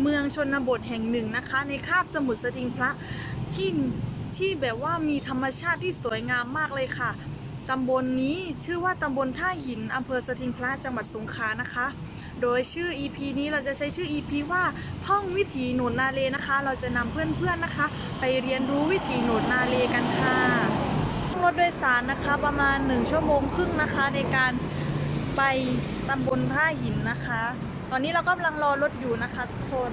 เมืองชนบทแห่งหนึ่งนะคะ ในคาบสมุทรสติงพระที่ที่แบบว่ามีธรรมชาติที่สวยงามมากเลยค่ะตำบลนนี้ชื่อว่าตำบลท่าหินอำเภอสติงพระจังหวัดสงขลานะคะ โดยชื่อ EP นี้เราจะใช้ชื่อ EP ว่าท่องวิถีหนุนนาเลนะคะ เราจะนำเพื่อนๆนะคะ ไปเรียนรู้วิถีหนุนนาเลกันค่ะรถโดยสารนะคะประมาณ 1 ชั่วโมงครึ่งนะคะ ในการไปตำบลท่าหินนะคะ ตอนนี้เรากำลังรอรถอยู่นะคะทุกคน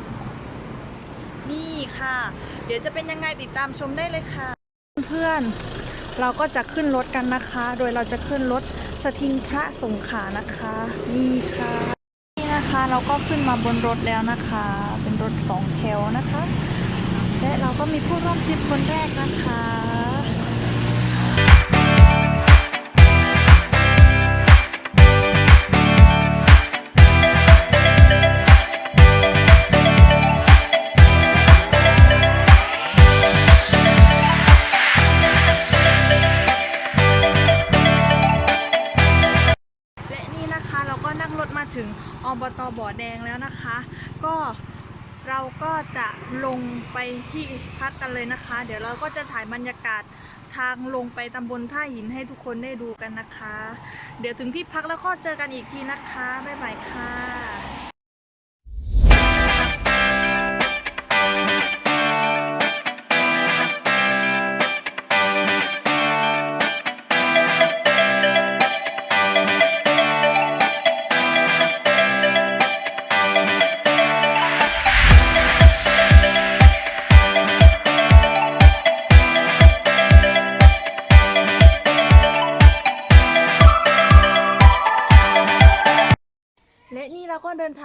นี่ค่ะ เดี๋ยวจะเป็นยังไงติดตามชมได้เลยค่ะ เพื่อนเราก็จะขึ้นรถกันนะคะ โดยเราจะขึ้นรถสทิงพระสงขานะคะ นี่ค่ะ นี่นะคะเราก็ขึ้นมาบนรถแล้วนะคะ เป็นรถสองแถวนะคะ และเราก็มีผู้ร่วมทริปคนแรกนะคะ ก็นั่งรถมาถึงอบตบ่อแดงแล้วนะคะ ก็เราก็จะลงไปที่พักกันเลยนะคะ เดี๋ยวเราก็จะถ่ายบรรยากาศทางลงไปตำบลท่าหินให้ทุกคนได้ดูกันนะคะ เดี๋ยวถึงที่พักแล้วก็เจอกันอีกทีนะคะ บ๊ายบายค่ะและ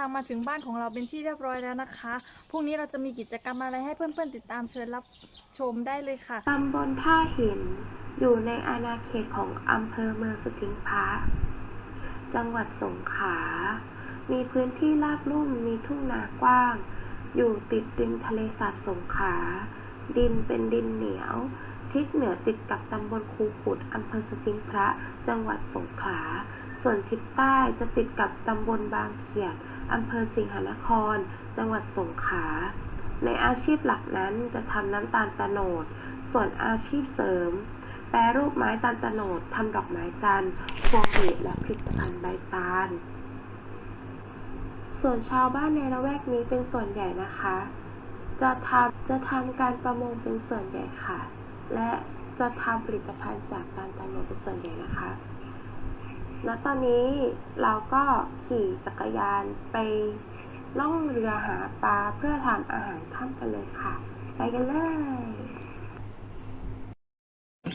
าก็เดินทางมาถึงบ้านของเราเป็นที่เรียบร้อยแล้วนะคะ พรุ่งนี้เราจะมีกิจกรรมอะไรให้เพื่อนๆติดตามเชิญรับชมได้เลยค่ะ ตำบลท่าหิน อยู่ในอาณาเขตของอำเภอเมืองสติงพระจังหวัดสงขลา มีพื้นที่ราบลุ่ม มีทุ่งนากว้าง อยู่ติดริมทะเลสาบสงขลา ดินเป็นดินเหนียว ทิศเหนือติดกับตำบลคูขุดอำเภอสติงพระ จังหวัดสงขลา ส่วนทิศใต้จะติดกับตำบลบางเขียด อำเภอสิงหนคร จังหวัดสงขลา ในอาชีพหลักนั้นจะทำน้ำตาลตะโนด ส่วนอาชีพเสริม แปรรูปไม้ตาลตะโนดทำดอกไม้จันทร์พวงหรีดและผลิตภัณฑ์ใบตาล ส่วนชาวบ้านในละแวกนี้เป็นส่วนใหญ่นะคะ จะทำจะทำการประมงเป็นส่วนใหญ่ค่ะ และจะทำผลิตภัณฑ์จากตาลตะโนดเป็นส่วนใหญ่นะคะ และตอนนี้เราก็ขี่จักรยานไปล่องเรือหาปลาเพื่อทำอาหารค่ำกันเลยค่ะ ไปกันเลย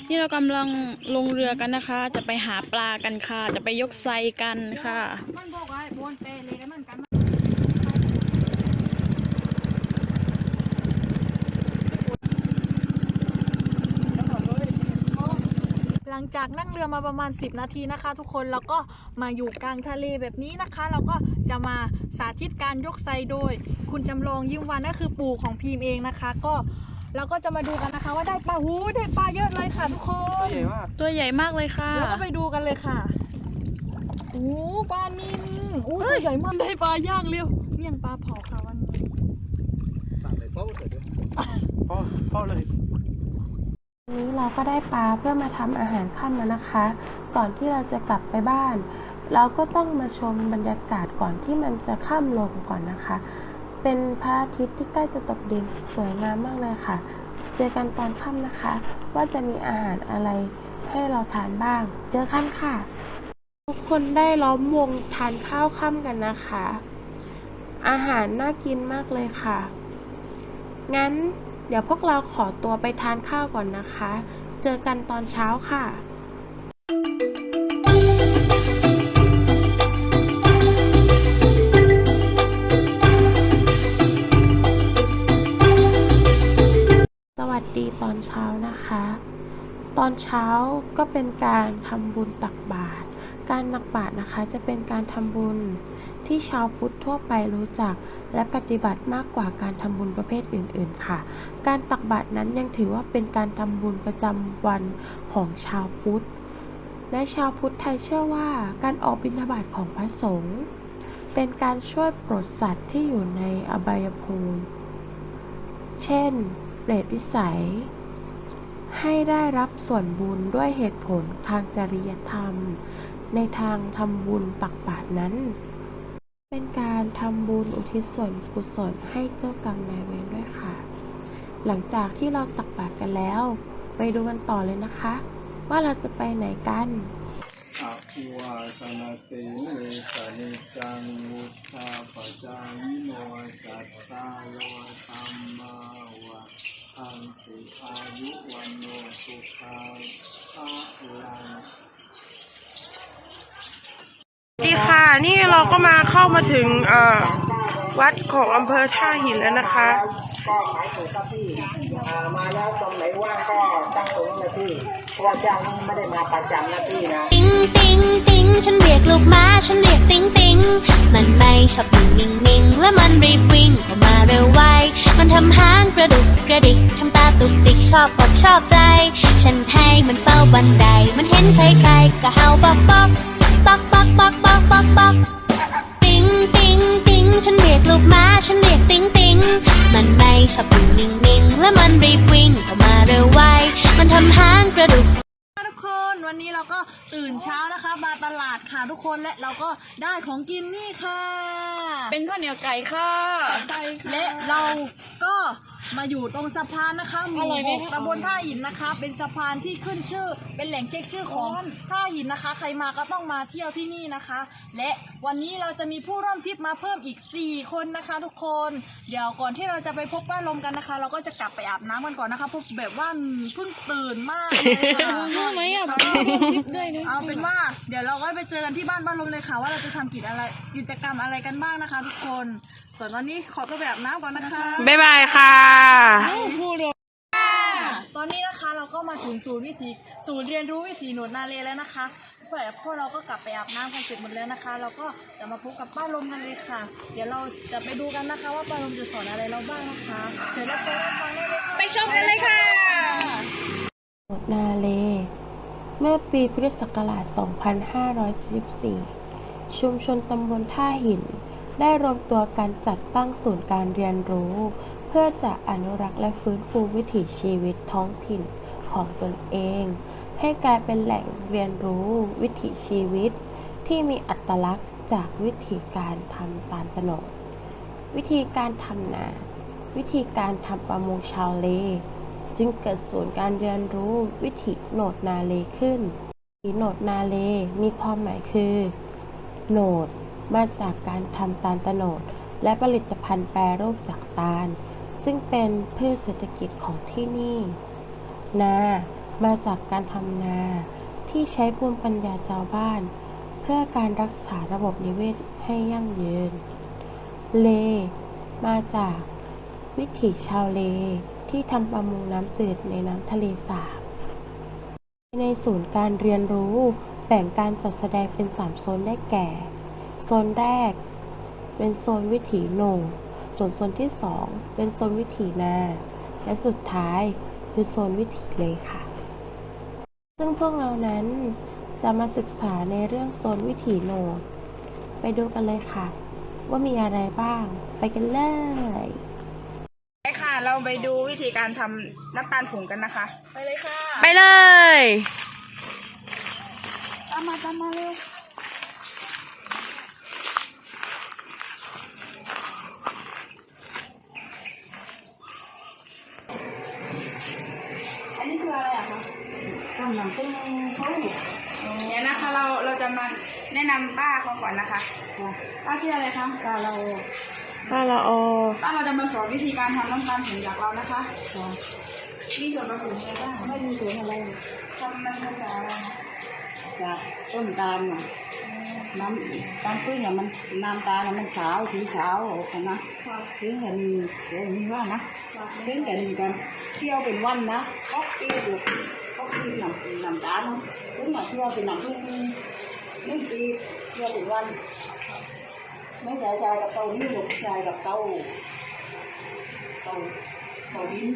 นี่เรากำลังลงเรือกันนะคะ จะไปหาปลากันค่ะ จะไปยกไซกันค่ะ มันบอกว่าบนเปเลยแล้วมันกัน ห ลังจากนั่งเรือมาประมาณ 10 นาทีนะคะ ทุกคนแล้วก็มาอยู่กลางทะเลแบบนี้นะคะ เราก็จะมาสาธิตการยกไซโดย คุณจำลองยิ้มวันก็คือปู่ของพีมเองนะคะ ก็เราก็จะมาดูกันนะคะ ว่าได้ปลาหูได้ปลาเยอะเลยค่ะทุกคนตัวใหญ่มากเลยค่ะแล้วก็ไปดูกันเลยค่ะโอ้ปลานินโอ้ตัวใหญ่มากได้ปลาย่างเร็วเมี่ยงปลาเผาค่ะวันนี้ต่างเลยเป้าเสร็จเลยพ่อพ่อเลยวั นนี้เราก็ได้ปลาเพื่อมาทำอาหารค่ำแล้วนะคะ ก่อนที่เราจะกลับไปบ้าน เราก็ต้องมาชมบรรยากาศก่อนที่มันจะค่ำลงก่อนนะคะ เป็นพระอาทิตย์ที่ใกล้จะตกดินสวยงามมากเลยค่ะ เจอกันตอนค่ำนะคะ ว่าจะมีอาหารอะไรให้เราทานบ้าง เจอกันค่ะ ทุกคนได้ล้อมวงทานข้าวค่ำกันนะคะ อาหารน่ากินมากเลยค่ะ งั้น เดี๋ยวพวกเราขอตัวไปทานข้าวก่อนนะคะ เจอกันตอนเช้าค่ะสวัสดีตอนเช้านะคะ ตอนเช้าก็เป็นการทำบุญตักบาตรการตักบาตรนะคะจะเป็นการทำบุญ ที่ชาวพุทธทั่วไปรู้จัก และปฏิบัติมากกว่าการทำบุญประเภทอื่น ๆ ค่ะ การตักบาตรนั้นยังถือว่าเป็นการทำบุญประจำวันของชาวพุทธ และชาวพุทธไทยเชื่อว่าการออกบิณฑบาตของพระสงฆ์เป็นการช่วยปลดสัตว์ที่อยู่ในอบายภูมิ เช่น เปรตวิสัย ให้ได้รับส่วนบุญด้วยเหตุผลทางจริยธรรม ในทางทำบุญตักบาตรนั้น เป็นการทำบุญอุทิศส่วนกุศลให้เจ้ากรรมนายเวรด้วยค่ะ หลังจากที่เราตักบาตรกันแล้ว ไปดูกันต่อเลยนะคะ ว่าเราจะไปไหนกันอาภิวาสนาเตเวสนิจังวุธาปจายิโนจัตตาโลธรรมาวะอันติอายุวันโนสุขังภาลัง ดีค่ะ นี่เราก็มาเข้ามาถึงเอ่อวัดของอำเภอท่าหินแล้วนะคะก็หมายถึงครับพี่อ่ามาแล้วตรงไหนว่างก็ตั้งตรงนั้นเลยพี่เพราะว่าเจ้านี้ไม่ได้มาประจำนะพี่นะติ๊งติ๊งติ๊งฉันเรียกลูกม้าฉันเรียกติ๊งติ๊งมันไม่ชอบนิ่งนิ่งๆและมันรีบวิ่งเข้ามาเร็วไวมันทำหางกระดุกกระดิกทำตาตุกติกชอบอกชอบใจ ฉันให้มันเฝ้าบันได มันเห็นใครๆก็เห่าบอกบอกบอกบอก บอกบอกบอกบอกติ๊งติ๊งติ๊งฉันเรียกลูกม้าฉันเรียกติ๊งติ๊งมันไม่ชอบนิ่งนิ่งๆและมันรีบวิ่งเข้ามาเร็วไวมันทำหางกระดุกทุกคนวันนี้เราก็ตื่นเช้านะคะ มาตลาดค่ะทุกคนและเราก็ได้ของกินนี่ค่ะ เป็นข้าวเหนียวไก่ค่ะและเราก็ มาอยู่ตรงสะพานนะคะหมู่หกตำบลท่าหินนะคะ เป็นสะพานที่ขึ้นชื่อ เป็นแหล่งเช็คชื่อของท่าหินนะคะ ใครมาก็ต้องมาเที่ยวที่นี่นะคะ และวันนี้เราจะมีผู้ร่วมทริปมาเพิ่มอีก 4 คนนะคะ ทุกคน เดี๋ยวก่อนที่เราจะไปพบป้าลมกันนะคะ เราก็จะกลับไปอาบน้ำกันก่อนนะคะเพราะแบบว่าเพิ่งตื่นมากเลยค่ะรู้ไหมอะแล้วก็คลิปด้วยนะเอาเป็นว่า เดี๋ยวเราก็ไปเจอกันที่บ้านบ้านลมเลยค่ะ ว่าเราจะทำกิจอะไรกิจกรรมอะไรกันบ้างนะคะ ทุกคน ส่วนตอนนี้ขอตัวไปอาบน้ำก่อนนะคะ บ๊ายบายค่ะ ตอนนี้นะคะเราก็มาถึงศูนย์วิถีศูนย์เรียนรู้วิถีหนวดนาเลแล้วนะคะพวกพวกเราก็กลับไปอาบน้ำกันเสร็จหมดแล้วนะคะ เราก็จะมาพบกับป้าลมกันเลยค่ะ เดี๋ยวเราจะไปดูกันนะคะ ว่าป้าลมจะสอนอะไรเราบ้างนะคะเชิญรับชมรับฟังได้เลยค่ะไปชมกันเลยค่ะนาเล เมื่อปีพุทธศักราช 2544 ชุมชนตำบลท่าหิน ได้รวมตัวกันจัดตั้งศูนย์การเรียนรู้ เพื่อจะอนุรักษ์และฟื้นฟูวิถีชีวิตท้องถิ่นของตนเอง ให้กลายเป็นแหล่งเรียนรู้วิถีชีวิต ที่มีอัตลักษณ์จากวิธีการทำตาลตโนดวิธีการทำนา วิธีการทำประมงชาวเล จึงเกิดศูนย์การเรียนรู้วิถีโหนดนาเลขึ้นวิถีโหนดนาเลมีความหมายคือโหนด มาจากการทำตาลตโนด และผลิตภัณฑ์แปรรูปจากตาล ซึ่งเป็นพืชเศรษฐกิจของที่นี่ นา มาจากการทำนาที่ใช้ภูมิปัญญาชาวบ้าน เพื่อการรักษาระบบนิเวศให้ยั่งยืน เล มาจากวิถีชาวเลที่ทำประมงน้ำจืดในน้ำทะเลสาบ ในศูนย์การเรียนรู้แบ่งการจัดแสดงเป็น 3 โซนได้แก่ โซนแรก เป็นโซนวิถีโหนงส่วนโซนที่ 2 เป็นโซนวิถีนา และสุดท้ายคือโซนวิถีเลค่ะ ซึ่งพวกเรานั้นจะมาศึกษาในเรื่องโซนวิถีโหนดไปดูกันเลยค่ะ ว่ามีอะไรบ้าง ไปกันเลยไปค่ะ เราไปดูวิธีการทำน้ำตาลผงกันนะคะ ไปเลยค่ะ ไปเลย ตามมาตามมาเร็ว อันนี้คืออะไรอะคะทำน้ำ เป็นเขาเดี๋ยวนะคะเราเราจะมาแนะนำป้าเขาก่อนนะคะป้าชื่ออะไรคะป้าเราป้าละออป้าเราจะมาสอนวิธีการทำน้ำตาลผงจากเรานะคะมีส่วนผสมอะไรบ้างไม่มีส่วนอะไรทำมันมาจากอะไรจากต้นตาลน่ะน้ำตาลปื้นน่ะมันน้ำตาลน่ะมันขาวสีขาวออกมานะถึงกันนี่เดี๋ยวนี้ว่านะถึงกันนี่กันเที่ยวเป็นวันนะก็ปีดูก็ปีน้ำน้ำตาลเนาะถึงมาเที่ยวเป็นน้ำพึ่งหนึ่งปีเที่ยวเป็นวันไม่ใช่ใจกับเตานี่หรอกใจกับเตาเตาเตาดินเรามีไหมอ่าคะอ่าจะใช้หมาย nằm nằm đá luôn lúc mà xưa thì nằm không mấy chị xưa thì văn. Mấy dài dài gặp tàu như một dài gặp tàu tàu tàu đi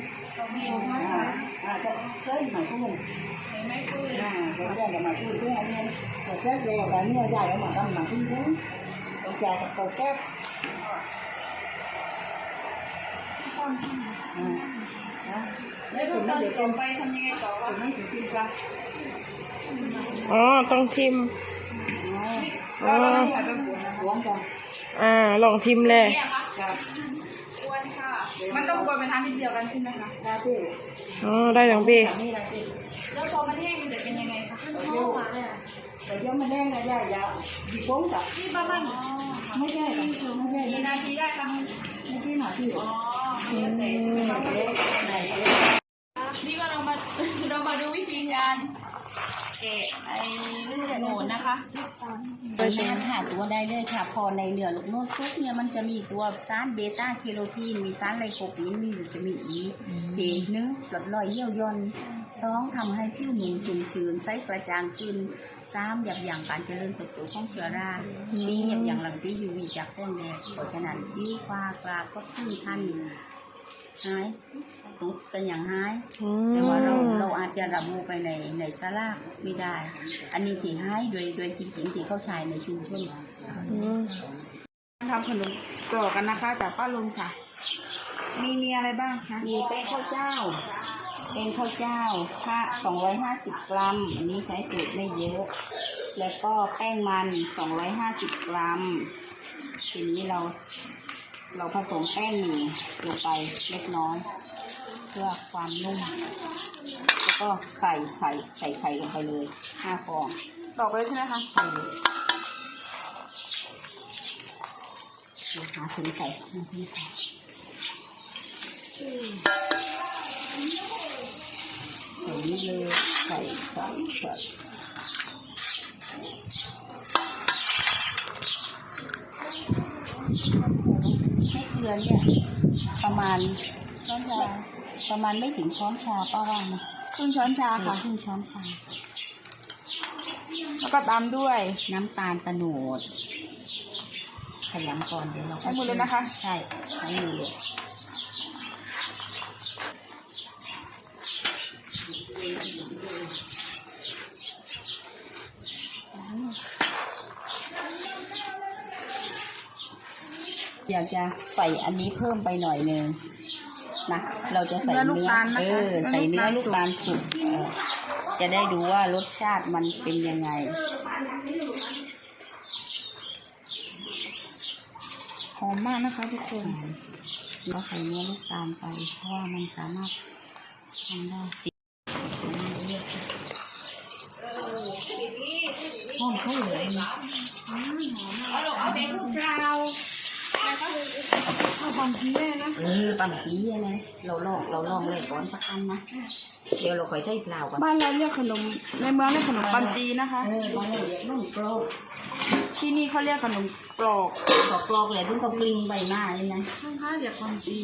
à à tới mà không à còn đây là mà không xuống anh em. Còn chết về và dài ở mà tâm mà không còn dài gặp tàu chết Thank. แล้วขั้นตอนต่อไปทำยังไงต่อวะถึงนั่นถึงกินปลาอ๋อต้องทิมเราเราไม่อยากไปปวดนะหวงกันอ่าลองทิมเลยเนี่ยค่ะครับกวนค่ะมันต้องกวนไปทางที่เดียวกันใช่ไหมคะหน้าที่อ๋อได้หลวงพี่นี่หน้าที่แล้วพอมันแห้งมันจะเป็นยังไงคะเดี๋ยวแต่ยังไม่แน่นะย่ายาดีโป้งกับที่บ้านไม่ใช่กับไม่ใช่กี่นาทีได้คะไม่ใช่หน้าที่หรอ นี่ก็เรามาเรามา ดูวิธีการแกะไอ้ลูกโหนนะคะแม่หาตัวได้เลยค่ะ พอในเนื้อลูกโน้ตซุปเนี่ยมันจะมีตัวสารเบต้าแคโรทีน มีสารไลโคปีน มีวิตามินอีเพหนึ่งลดรอยเยี่ยวยนสองทำให้ผิวหนุ่มชุ่มชื้นใสกระจ่างขึ้นสามยับยั้งการเจริญเติบโตของเชื้อราสี่ยับยั้งรังสี UV จากแสงแดดเพราะฉะนั้นสิวฟ้ากรากก็ขึ้นทัน หายตุดเป็นอย่างหายแต่ว่าเราเราอาจจะระบุไปในในสลากไม่ได้ อันนี้ที่ให้โดยโดยจริงๆที่เขาใช้ในชุมชนทำขนมกรอกกันนะคะจากป้าลุงค่ะ มีมีอะไรบ้างคะมีแป้งข้าวเจ้าเป็นข้าวเจ้าค่า250กรัม อันนี้ใช้สูตรไม่เยอะ แล้วก็แป้งมัน250กรัมทีนี้เรา เราผสมแป้งหมี่ลงไปเล็กน้อย เพื่อความนุ่ม แล้วก็ไข่ไข่ใส่ไข่ลงไปเลยห้าฟองตอกไปเลยใช่ไหมคะใส่เลยหาถึงใส่หาถึงใส่ใส่นี่เลยใส่ใส่ใส่ให้ เกลือเนี่ย ประมาณช้อนชาประมาณไม่ถึงช้อนชาป้าว่านะครึ่งช้อนชาค่ะค่ะครึ่งช้อนชา แล้วก็ตามด้วยน้ำตาลตะโนดขยำก่อนเดี๋ยวเราใช้มือเลยนะคะ ใช่ใช้มือเลย อยากจะใส่อันนี้เพิ่มไปหน่อยหนึงนะเราจะใส่เนื้อลูกตาลนะคะเออใส่เนื้อลูกตาลสุกเออจะได้ดูว่ารสชาติมันเป็นยังไงหอมมากนะคะทุกคนเราใส่เนื้อลูกตาลไป เพราะว่ามันสามารถทำได้สิหอมเข้าเลยนะเอาเป็นลูกกราว เอาความทีแม่นะเออปั่นสีอะไรเราลองเราลองเลยก่อนสักอันนะเดี๋ยวเราค่อยใช้เปล่าก่อนบ้านเราเรียกขนมในเมืองเรียกขนมปันจีนะคะเออเราเลยนุ่มกรอบที่นี่เขาเรียกขนมกรอกขอกรอกเลยถึงกับกลิ้งใบหน้าเลยนะข้างๆเรียกปันจี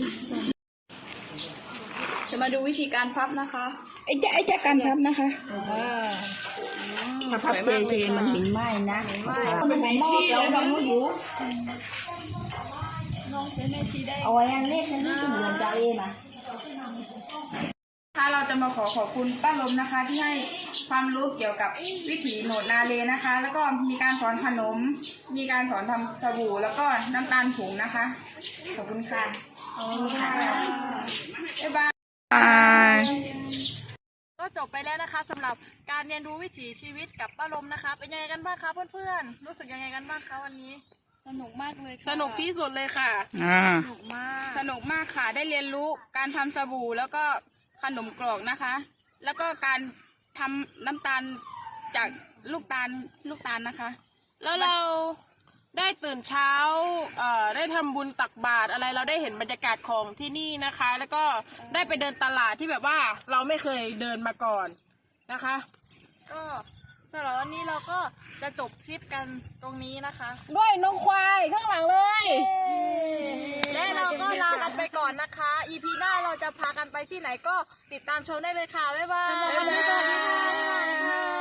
จะมาดูวิธีการพับนะคะไอ้เจ๊ไอ้เจ๊การพับนะคะถ้าพับเทๆมันเห็นไหมนะมันเป็นหม้อแล้วเราไม่รู้ เอาไว้อันเล็กนั่นนี่ถึงเหมือนจะเองนะค่ะเราจะมาขอขอบคุณป้าลมนะคะ ที่ให้ความรู้เกี่ยวกับวิถีโหนดนาเลนะคะ แล้วก็มีการสอนขนม มีการสอนทำสบู่แล้วก็น้ำตาลผงนะคะ ขอบคุณค่ะขอบคุณค่ะบ๊ายบายก็จบไปแล้วนะคะสำหรับการเรียนรู้วิถีชีวิตกับป้าลมนะคะ เป็นยังไงกันบ้างคะเพื่อนๆรู้สึกยังไงกันบ้างคะวันนี้ สนุกมากเลยสนุกที่สุดเลยค่ะสนุกมาก สนุกมากค่ะได้เรียนรู้การทำสบู่แล้วก็ขนมกรอกนะคะ แล้วก็การทำน้ำตาลจากลูกตาลลูกตาลนะคะ แล้วเราได้ตื่นเช้าเอ่อได้ทำบุญตักบาตรอะไรเราได้เห็นบรรยากาศของที่นี่นะคะ แล้วก็ได้ไปเดินตลาดที่แบบว่าเราไม่เคยเดินมาก่อนนะคะ ก็ สำหรับวันนี้เราก็จะจบคลิปกันตรงนี้นะคะ ด้วยนกควายข้างหลังเลย และเราก็ลากันไปก่อนนะคะ EP หน้าเราจะพากันไปที่ไหนก็ติดตามชมได้เลยค่ะ บ๊ายบาย